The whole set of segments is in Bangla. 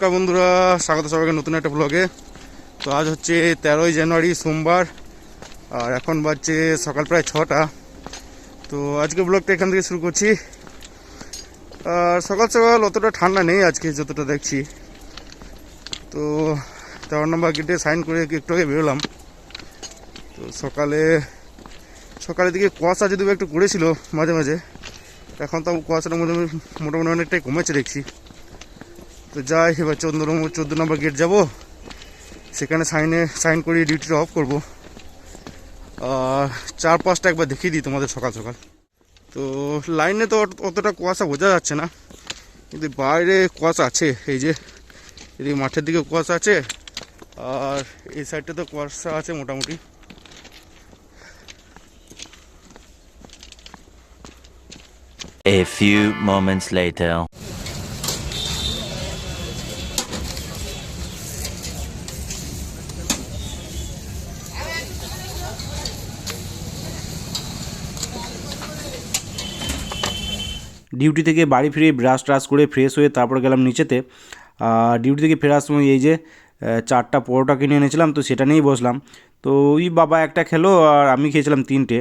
নমস্কার বন্ধুরা, স্বাগত সবাইকে নতুন একটা ব্লগে তো আজ হচ্ছে তেরোই জানুয়ারি, সোমবার, আর এখন বাজছে সকাল প্রায় ছটা। তো আজকে ব্লগটা এখান থেকে শুরু করছি। আর সকাল সকাল অতটা ঠান্ডা নেই আজকে, যতটা দেখছি। তো তেরো নম্বর গেটে সাইন করে একটু আগে বেরোলাম। তো সকালে, সকালের দিকে কুয়াশা যদি একটু করেছিল মাঝে মাঝে, এখন তো কুয়াশাটা মোটামুটি মোটামুটি অনেকটাই কমেছে দেখছি। তো যাই, এবার চোদ্দ নম্বর চোদ্দ নম্বর গেট যাব। সেখানে সাইনে সাইন করিয়ে ডিউটিটা অফ করব। চার পাঁচটা একবার দেখিয়ে দিই তোমাদের সকাল সকাল। তো লাইনে তো অত- অতটা কুয়াশা বোঝা যাচ্ছে না। কিন্তু বাইরে কুয়াশা আছে, এই যে, এদিকে মাঠের দিকে কুয়াশা আছে। আর এই সাইডটা তো কুয়াশা আছে মোটামুটি। A few moments later. Duty থেকে বাড়ি ফিরে ব্রাশ ট্রাশ করে ফ্রেশ হয়ে তারপর গেলাম নিচেতে। আর ডিউটি থেকে ফেরার সময় এই যে চারটা পরোটা কিনে এনেছিলাম, তো সেটা নিয়েই বসলাম। তো ওই বাবা একটা খেলো আর আমি খেয়েছিলাম তিনটে।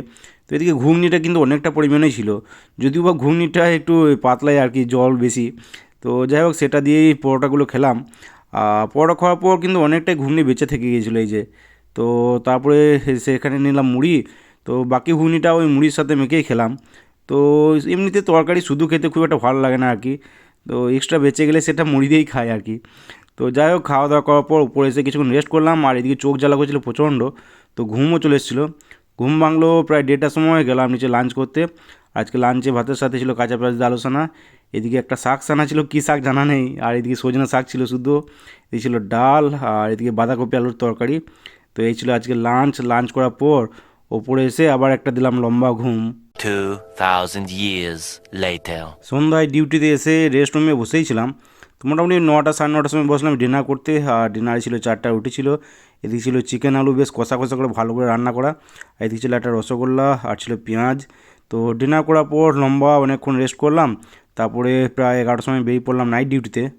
তো এদিকে ঘুগনিটা কিন্তু অনেকটা পরিমাণেই ছিল। যদিও বা ঘুগনিটা একটু পাতলাই আর কি, জল বেশি। তো যাই হোক, সেটা দিয়েই পরোটাগুলো খেলাম। পরোটা খাওয়ার পর কিন্তু অনেকটাই ঘুগনি বেঁচে থেকে গিয়েছিল এই যে। তো তারপরে সেখানে নিলাম মুড়ি। তো বাকি ঘুগনিটা ওই মুড়ির সাথে মেখেই খেলাম। তো এমনিতে তরকারি শুধু খেতে খুব একটা ভালো লাগে না আর কি। তো এক্সট্রা বেঁচে গেলে সেটা মুড়ি দিয়েই খাই আর কি। তো যাই হোক, খাওয়া দাওয়া করার পর উপরে এসে কিছুক্ষণ রেস্ট করলাম আর এদিকে চোখ জ্বালা করছিল প্রচণ্ড। তো ঘুমও চলে এসেছিল। ঘুম ভাঙলো প্রায় দেড়টার সময়, গেলাম নিচে লাঞ্চ করতে। আজকে লাঞ্চে ভাতের সাথে ছিল কাঁচা পেঁয়াজ দিয়ে আলোচনা এদিকে একটা শাক সানা ছিল, কী শাক জানা নেই। আর এদিকে সজনা শাক ছিল শুধু। এই ছিল ডাল আর এদিকে বাঁধাকপি, আলুর তরকারি। তো এই ছিল আজকে লাঞ্চ লাঞ্চ করার পর ওপরে এসে আবার একটা দিলাম লম্বা ঘুম। 2000 years later. সন্ধ্যায় ডিউটিতে এসে রেস্ট রুমে বসেই ছিলাম। তো মোটামুটি নটা সাড়ে নটার সময় বসলাম ডিনার করতে। আর ডিনারে ছিল চারটা রুটি ছিল। এদিকে ছিল চিকেন আলু বেশ কষা কষা করে ভালো করে রান্না করা। আর এদিকে ছিল একটা রসগোল্লা আর ছিল পেঁয়াজ। তো ডিনার করার পর লম্বা অনেকক্ষণ রেস্ট করলাম। তারপরে প্রায় এগারোটার সময় বেরিয়ে পড়লাম নাইট ডিউটিতে